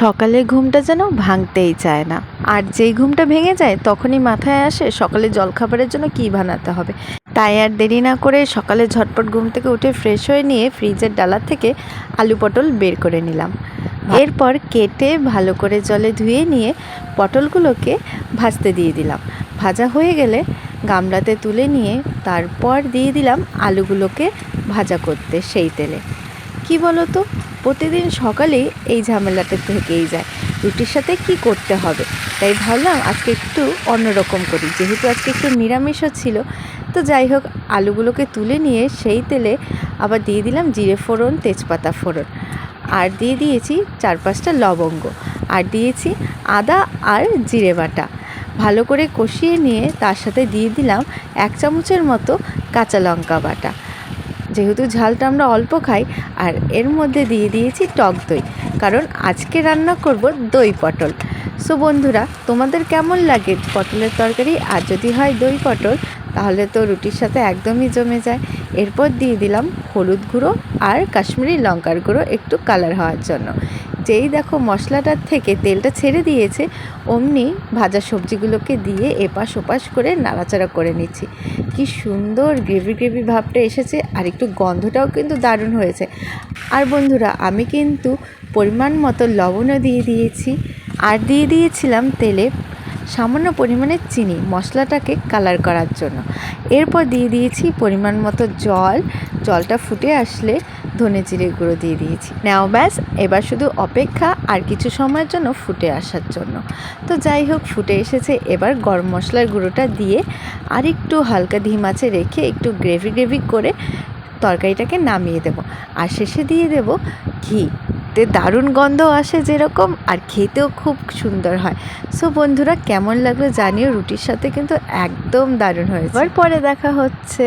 সকালে ঘুমটা যেন ভাঙতেই চায় না। আর যেই ঘুমটা ভেঙে যায়, তখনই মাথায় আসে সকালে জলখাবারের জন্য কী বানাতে হবে। তাই আর দেরি না করে সকালে ঝটপট ঘুম থেকে উঠে ফ্রেশ হয়ে নিয়ে ফ্রিজের ডালা থেকে আলু পটল বের করে নিলাম। এরপর কেটে ভালো করে জলে ধুয়ে নিয়ে পটলগুলোকে ভাজতে দিয়ে দিলাম। ভাজা হয়ে গেলে গামলাতে তুলে নিয়ে তারপর দিয়ে দিলাম আলুগুলোকে ভাজা করতে সেই তেলে। কি বলো তো? প্রতিদিন সকালে এই ঝামেলাটা থেকেই যায়। রুটির সাথে কি করতে হবে? তাই ভাবলাম আজকে একটু অন্যরকম করি। যেহেতু আজকে একটু নিরামিষও ছিল, তো যাই হোক, আলুগুলোকে তুলে নিয়ে সেই তেলে আবার দিয়ে দিলাম জিরে ফোড়ন, তেজপাতা ফোড়ন। আর দিয়ে দিয়েছি চার পাঁচটা লবঙ্গ। আর দিয়েছি আদা আর জিরে বাটা। ভালো করে কষিয়ে নিয়ে তার সাথে দিয়ে দিলাম এক চামচের মতো কাঁচা লঙ্কা বাটা। যেহেতু ঝালটা আমরা অল্প খাই, আর এর মধ্যে দিয়ে দিয়েছি টক দই। কারণ আজকে রান্না করব দই পটল। সো বন্ধুরা, তোমাদের কেমন লাগে পটলের তরকারি? আর যদি হয় দই পটল, তাহলে তো রুটির সাথে একদমই জমে যায়। এরপর দিয়ে দিলাম হলুদ গুঁড়ো আর কাশ্মীরি লঙ্কার গুঁড়ো একটু কালার হওয়ার জন্য। যেই দেখো মশলাটার থেকে তেলটা ছেড়ে দিয়েছে, অমনি ভাজা সবজিগুলোকে দিয়ে এপাশ ওপাশ করে নাড়াচাড়া করে নিচ্ছি। কি সুন্দর গ্রেভি গ্রেভি ভাবটা এসেছে, আর একটু গন্ধটাও কিন্তু দারুণ হয়েছে। আর বন্ধুরা, আমি কিন্তু পরিমাণ মতো লবণও দিয়ে দিয়েছি, আর দিয়ে দিয়েছিলাম তেলে সামান্য পরিমাণে চিনি মশলাটাকে কালার করার জন্য। এরপর দিয়ে দিয়েছি পরিমাণ মতো জল। জলটা ফুটে আসলে ধনে জিরে গুঁড়ো দিয়ে দিয়েছি। নাও ব্যাস, এবার শুধু অপেক্ষা আর কিছু সময়ের জন্য ফুটে আসার জন্য। তো যাই হোক, ফুটে এসেছে। এবার গরম মশলার গুঁড়োটা দিয়ে আর একটু হালকা ধিমাচে রেখে একটু গ্রেভি গ্রেভি করে তরকারিটাকে নামিয়ে দেব। আর শেষে দিয়ে দেব ঘি। তে দারুণ গন্ধ আসে যেরকম, আর খেতেও খুব সুন্দর হয়। সো বন্ধুরা, কেমন লাগল জানিও। রুটির সাথে কিন্তু একদম দারুণ হয়েছে। পরে দেখা হচ্ছে।